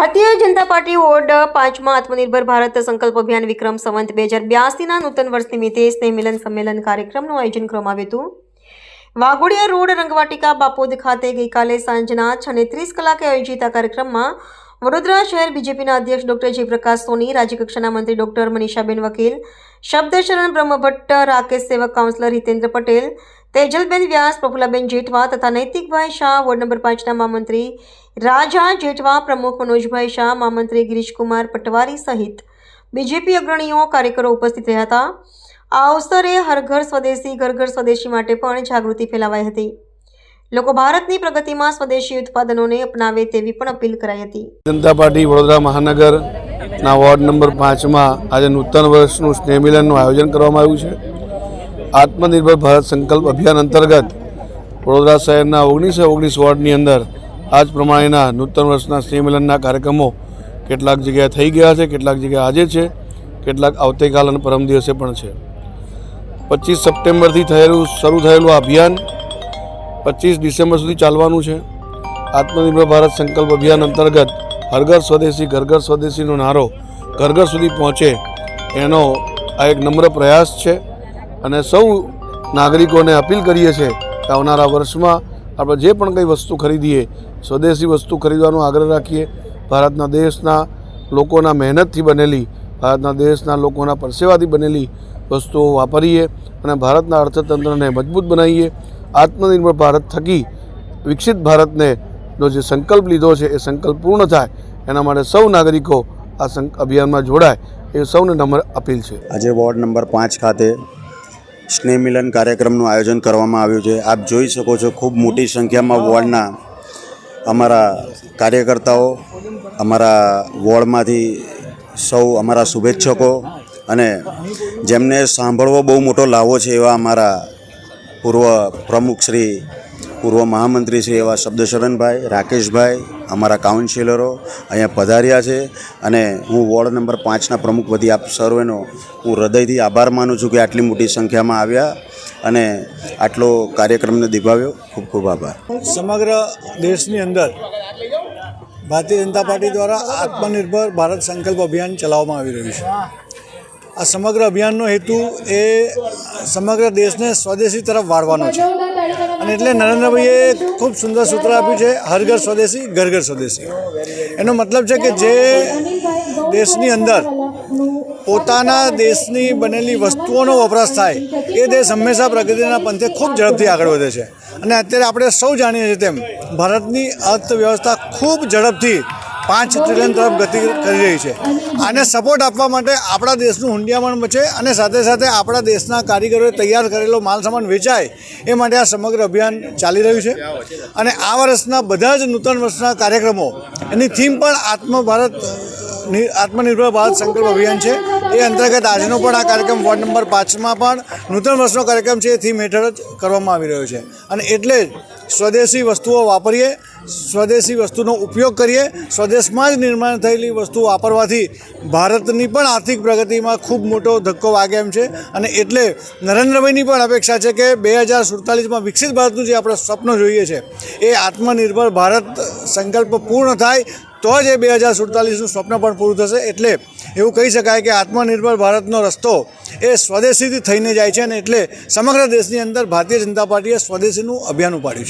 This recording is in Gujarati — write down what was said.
ભારતીય જનતા પાર્ટી વોર્ડ પાંચમાં આત્મનિર્ભર ભારત સંકલ્પ અભિયાન વિક્રમ સંવંત બે હજાર બ્યાસીના નૂતન વર્ષ નિમિત્તે સ્નેહ મિલન સંમેલન કાર્યક્રમનું આયોજન કરવામાં આવ્યું હતું. વાઘોડિયા રોડ રંગવાટિકા બાપોદ ખાતે ગઈકાલે સાંજના છ ને ત્રીસ કલાકે આયોજિત આ કાર્યક્રમમાં વડોદરા શહેર બીજેપીના અધ્યક્ષ ડોક્ટર જયપ્રકાશ સોની રાજ્યકક્ષાના મંત્રી ડોક્ટર મનીષાબેન વકીલ શબ્દશરણ બ્રહ્મભટ્ટ, રાકેશ સેવક કાઉન્સિલર હિતેન્દ્ર પટેલ, તેજલબેન વ્યાસ પ્રફુલાબેન જેઠવા તથા નૈતિકભાઈ શાહ, વોર્ડ નંબર પાંચના મહામંત્રી રાજા જેઠવા, પ્રમુખ મનોજભાઈ શાહ, મહામંત્રી ગિરીશકુમાર પટવારી સહિત બીજેપી અગ્રણીઓ કાર્યકરો ઉપસ્થિત રહ્યા હતા. આ અવસરે હર ઘર સ્વદેશી ઘર ઘર સ્વદેશી માટે પણ જાગૃતિ ફેલાવાઈ હતી. લોકો ભારતની પ્રગતિમાં સ્વદેશી ઉત્પાદનોને અપનાવે તેવી પણ અપીલ કરાઈ હતી. જનતા પાર્ટી વડોદરા મહાનગરના વોર્ડ નંબર પાંચમાં આજે નૂતન વર્ષનું સ્નેહમિલનનું આયોજન કરવામાં આવ્યું છે. આત્મનિર્ભર ભારત સંકલ્પ અભિયાન અંતર્ગત વડોદરા શહેરના ઓગણીસો ઓગણીસ વોર્ડની અંદર આજ પ્રમાણેના નૂતન વર્ષના સ્નેહમિલનના કાર્યક્રમો કેટલાક જગ્યાએ થઈ ગયા છે, કેટલાક જગ્યાએ આજે છે, કેટલાક આવતીકાલ અને પરમ દિવસે પણ છે. પચીસ સપ્ટેમ્બરથી થયેલું, શરૂ થયેલું આ અભિયાન પચીસ ડિસેમ્બર સુધી ચાલવાનું છે. આત્મનિર્ભર ભારત સંકલ્પ અભિયાન અંતર્ગત હર ઘર સ્વદેશી ઘર ઘર સ્વદેશીનો નારો ઘર ઘર સુધી પહોંચે એનો આ એક નમ્ર પ્રયાસ છે અને સૌ નાગરિકોને અપીલ કરીએ છીએ કે આવનારા વર્ષમાં આપણે જે પણ કંઈ વસ્તુ ખરીદીએ, સ્વદેશી વસ્તુ ખરીદવાનો આગ્રહ રાખીએ. ભારતના દેશના લોકોના મહેનતથી બનેલી, ભારતના દેશના લોકોના પરસેવાથી બનેલી વસ્તુઓ વાપરીએ અને ભારતના અર્થતંત્રને મજબૂત બનાવીએ. આત્મનિર્ભર ભારત થકી વિકસિત ભારતને નો જે સંકલ્પ લીધો છે, એ સંકલ્પ પૂર્ણ થાય, એના માટે સૌ નાગરિકો આ અભિયાનમાં જોડાય, એ સૌને નંબર અપીલ છે. આજે વોર્ડ નંબર પાંચ ખાતે સ્નેહ મિલન કાર્યક્રમનું આયોજન કરવામાં આવ્યું છે. આપ જોઈ શકો છો ખૂબ મોટી સંખ્યામાં વોર્ડના અમારા કાર્યકર્તાઓ, અમારા વોર્ડમાંથી સૌ અમારા શુભેચ્છકો અને જેમને સાંભળવો બહુ મોટો લાવો છે એવા અમારા પૂર્વ પ્રમુખ શ્રી, પૂર્વ મહામંત્રી શ્રી એવા શબ્દશરણભાઈ રાકેશભાઈ, અમારા કાઉન્સિલરો અહીંયા પધાર્યા છે. અને હું વોર્ડ નંબર પાંચના પ્રમુખ બધી આપ સર્વેનો હું હૃદયથી આભાર માનું છું કે આટલી મોટી સંખ્યામાં આવ્યા અને આટલો કાર્યક્રમને દિભાવ્યો ખૂબ ખૂબ આભાર. સમગ્ર દેશની અંદર ભારતીય જનતા પાર્ટી દ્વારા આત્મનિર્ભર ભારત સંકલ્પ અભિયાન ચલાવવામાં આવી રહ્યું છે. આ સમગ્ર અભિયાનનો હેતુ એ સમગ્ર દેશને સ્વદેશી તરફ વાળવાનો છે. અને એટલે નરેન્દ્રભાઈએ ખૂબ સુંદર સૂત્ર આપ્યું છે, હર ઘર સ્વદેશી, ઘર ઘર સ્વદેશી. એનો મતલબ છે કે જે દેશની અંદર પોતાના દેશની બનેલી વસ્તુઓનો વપરાશ થાય, એ દેશ હંમેશા પ્રગતિના પંથે ખૂબ ઝડપથી આગળ વધે છે. અને અત્યારે આપણે સૌ જાણીએ છીએ તેમ, ભારતની અર્થવ્યવસ્થા ખૂબ ઝડપથી પાંચ ટ્રિલિયન તરફ ગતિ કરી રહી છે. આને સપોર્ટ આપવા માટે આપણા દેશનું હુંડિયામણ બચે અને સાથે સાથે આપણા દેશના કારીગરોએ તૈયાર કરેલો માલસામાન વેચાય એ માટે આ સમગ્ર અભિયાન ચાલી રહ્યું છે. અને આ વર્ષના બધા જ નૂતન વર્ષના કાર્યક્રમો, એની થીમ પણ આત્મ ભારત આત્મનિર્ભર ભારત સંકલ્પ અભિયાન છે. એ અંતર્ગત આજનો પણ આ કાર્યક્રમ વોર્ડ નંબર પાંચમાં પણ નૂતન વર્ષનો કાર્યક્રમ છે એ થીમ હેઠળ જ કરવામાં આવી રહ્યો છે. અને એટલે જ સ્વદેશી વસ્તુઓ વાપરીએ સ્વદેશી વસ્તુનો ઉપયોગ કરીએ. સ્વદેશમાં જ નિર્માણ થયેલી વસ્તુ વાપરવાથી ભારતની પણ આર્થિક પ્રગતિમાં ખૂબ મોટો ધક્કો વાગે એમ છે. અને એટલે નરેન્દ્રભાઈની પણ અપેક્ષા છે કે બે હજાર સુડતાલીસમાં વિકસિત ભારતનું જે આપણે સ્વપ્ન જોઈએ છે, એ આત્મનિર્ભર ભારત સંકલ્પ પૂર્ણ થાય, તો જ એ બે હજાર સુડતાલીસનું સ્વપ્ન પણ પૂરું થશે. એટલે એવું કહી શકાય કે આત્મનિર્ભર ભારતનો રસ્તો એ સ્વદેશીથી થઈને જાય છે અને એટલે સમગ્ર દેશની અંદર ભારતીય જનતા પાર્ટીએ સ્વદેશીનું અભિયાન ઉપાડ્યું છે.